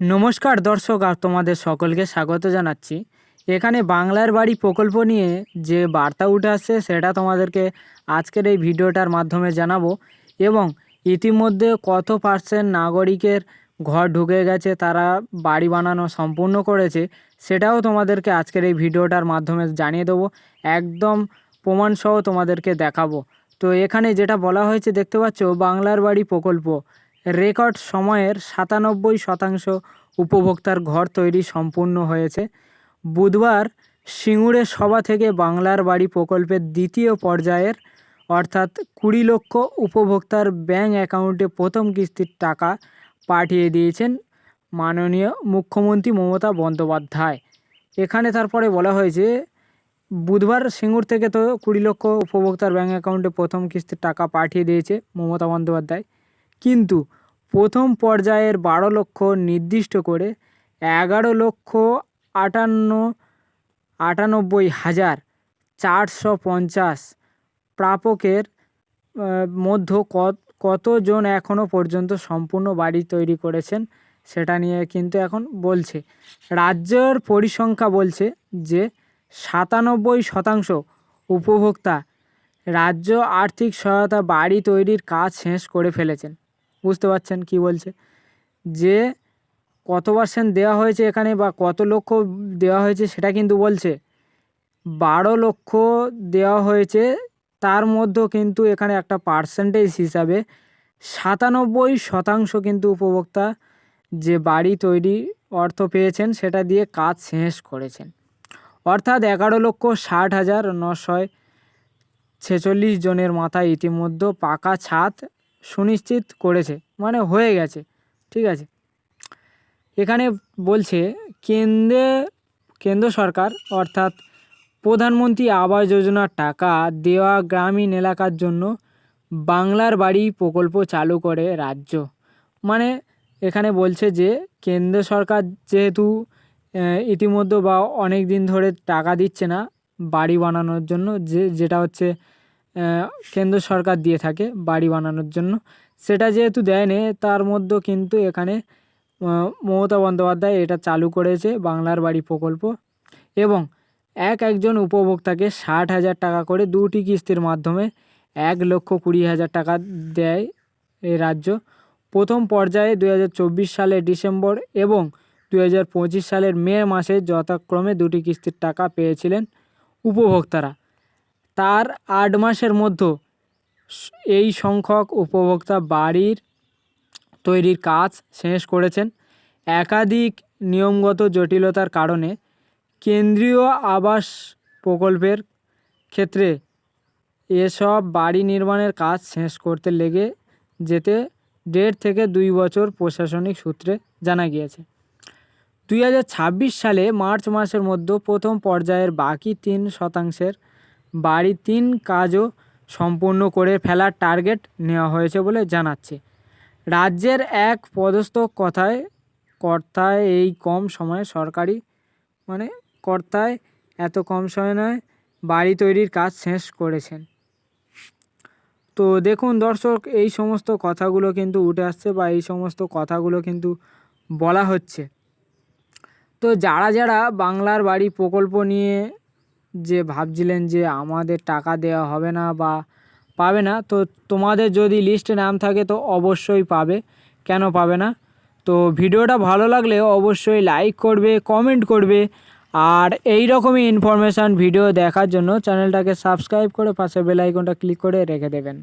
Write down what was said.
নমস্কার দর্শক, আর তোমাদের সকলকে স্বাগত জানাচ্ছি। এখানে বাংলার বাড়ি প্রকল্প নিয়ে যে বার্তা উঠে আসছে, সেটা তোমাদেরকে আজকের এই ভিডিওটার মাধ্যমে জানাব এবং ইতিমধ্যে কত পার্সেন্ট নাগরিকের ঘর ঢুকে গেছে, তারা বাড়ি বানানো সম্পূর্ণ করেছে, সেটাও তোমাদেরকে আজকের এই ভিডিওটার মাধ্যমে জানিয়ে দেবো। একদম প্রমাণসহ তোমাদেরকে দেখাবো। তো এখানে যেটা বলা হয়েছে, দেখতে পাচ্ছ, বাংলার বাড়ি প্রকল্প। রেকর্ড সময়ের সাতানব্বই শতাংশ উপভোক্তার ঘর তৈরি সম্পূর্ণ হয়েছে। বুধবার সিঙ্গুরে সভা থেকে বাংলার বাড়ি প্রকল্পের দ্বিতীয় পর্যায়ের, অর্থাৎ কুড়ি লক্ষ উপভোক্তার ব্যাংক অ্যাকাউন্টে প্রথম কিস্তির টাকা পাঠিয়ে দিয়েছেন মাননীয় মুখ্যমন্ত্রী মমতা বন্দ্যোপাধ্যায়। এখানে তারপরে বলা হয়েছে, বুধবার সিঙ্গুর থেকে তো কুড়ি লক্ষ উপভোক্তার ব্যাংক অ্যাকাউন্টে প্রথম কিস্তির টাকা পাঠিয়ে দিয়েছে মমতা বন্দ্যোপাধ্যায়। কিন্তু প্রথম পর্যায়ের বারো লক্ষ নির্দিষ্ট করে এগারো লক্ষ আটান্ন, আটানব্বই হাজার চারশো পঞ্চাশ প্রাপকের মধ্য কত, কতজন এখনও পর্যন্ত সম্পূর্ণ বাড়ি তৈরি করেছেন সেটা নিয়ে কিন্তু এখন বলছে। রাজ্যের পরিসংখ্যা বলছে যে সাতানব্বই শতাংশ উপভোক্তা রাজ্য আর্থিক সহায়তা বাড়ি তৈরির কাজ শেষ করে ফেলেছেন। বুঝতে পারছেন কি বলছে? যে কত পার্সেন্ট দেওয়া হয়েছে এখানে বা কত লক্ষ দেওয়া হয়েছে সেটা কিন্তু বলছে। বারো লক্ষ দেওয়া হয়েছে, তার মধ্যেও কিন্তু এখানে একটা পার্সেন্টেজ হিসাবে সাতানব্বই শতাংশ কিন্তু উপভোক্তা যে বাড়ি তৈরি অর্থ পেয়েছেন সেটা দিয়ে কাজ শেষ করেছেন। অর্থাৎ এগারো লক্ষ ষাট হাজার নশয় ছেচল্লিশ জনের মাথায় ইতিমধ্যে পাকা ছাদ সুনিশ্চিত করেছে মানে হয়ে গেছে, ঠিক আছে? এখানে বলছে, কেন্দ্রে, কেন্দ্র সরকার, অর্থাৎ প্রধানমন্ত্রী আবাস যোজনার টাকা দেওয়া গ্রামীণ এলাকার জন্য বাংলার বাড়ি প্রকল্প চালু করে রাজ্য। মানে এখানে বলছে যে, কেন্দ্র সরকার যেহেতু ইতিমধ্যে বা অনেক দিন ধরে টাকা দিচ্ছে না বাড়ি বানানোর জন্য, যে, যেটা হচ্ছে কেন্দ্র সরকার দিয়ে থাকে বাড়ি বানানোর জন্য। সেটা যেহেতু দেয়নি, তার মধ্যে কিন্তু এখানে মমতা বন্দ্যোপাধ্যায় এটা চালু করেছে বাংলার বাড়ি প্রকল্প। এবং এক একজন উপভোক্তাকে ষাট হাজার টাকা করে দুটি কিস্তির মাধ্যমে এক লক্ষ কুড়ি হাজার টাকা দেয় এই রাজ্য। প্রথম পর্যায়ে দু হাজার সালের ডিসেম্বর এবং দু হাজার পঁচিশ সালের মে মাসে যথাক্রমে দুটি কিস্তির টাকা পেয়েছিলেন উপভোক্তারা। তার আট মাসের মধ্যে এই সংখ্যক উপভোক্তা বাড়ির তৈরির কাজ শেষ করেছেন। একাধিক নিয়মগত জটিলতার কারণে কেন্দ্রীয় আবাস প্রকল্পের ক্ষেত্রে এসব বাড়ি নির্মাণের কাজ শেষ করতে লেগে যেতে দেড় থেকে দুই বছর প্রশাসনিক সূত্রে জানা গিয়েছে। দুই হাজার ছাব্বিশ সালে মার্চ মাসের মধ্যে প্রথম পর্যায়ের বাকি তিন শতাংশের বাড়ি তিন কাজও সম্পূর্ণ করে ফেলার টার্গেট নেওয়া হয়েছে বলে জানাচ্ছে। রাজ্যের এক পদস্থ কথায় কর্তায় এই কম সময়ে সরকারি মানে কর্তায় এত কম সময়ে বাড়ি তৈরির কাজ শেষ করেছেন। তো দেখুন দর্শক, এই সমস্ত কথাগুলো কিন্তু উঠে আসছে বা এই সমস্ত কথাগুলো কিন্তু বলা হচ্ছে। তো যারা যারা বাংলার বাড়ি প্রকল্প নিয়ে যে ভাবছিলেন যে আমাদের টাকা দেওয়া হবে না বা পাবে না, তো তোমাদের যদি লিস্টে নাম থাকে তো অবশ্যই পাবে। কেন পাবে না? তো ভিডিওটা ভালো লাগলে অবশ্যই লাইক করবে কমেন্ট করবে। আর এই রকমই ইনফরমেশান ভিডিও দেখার জন্য চ্যানেলটাকে সাবস্ক্রাইব করে পাশে বেল আইকনটা ক্লিক করে রেখে দেবেন।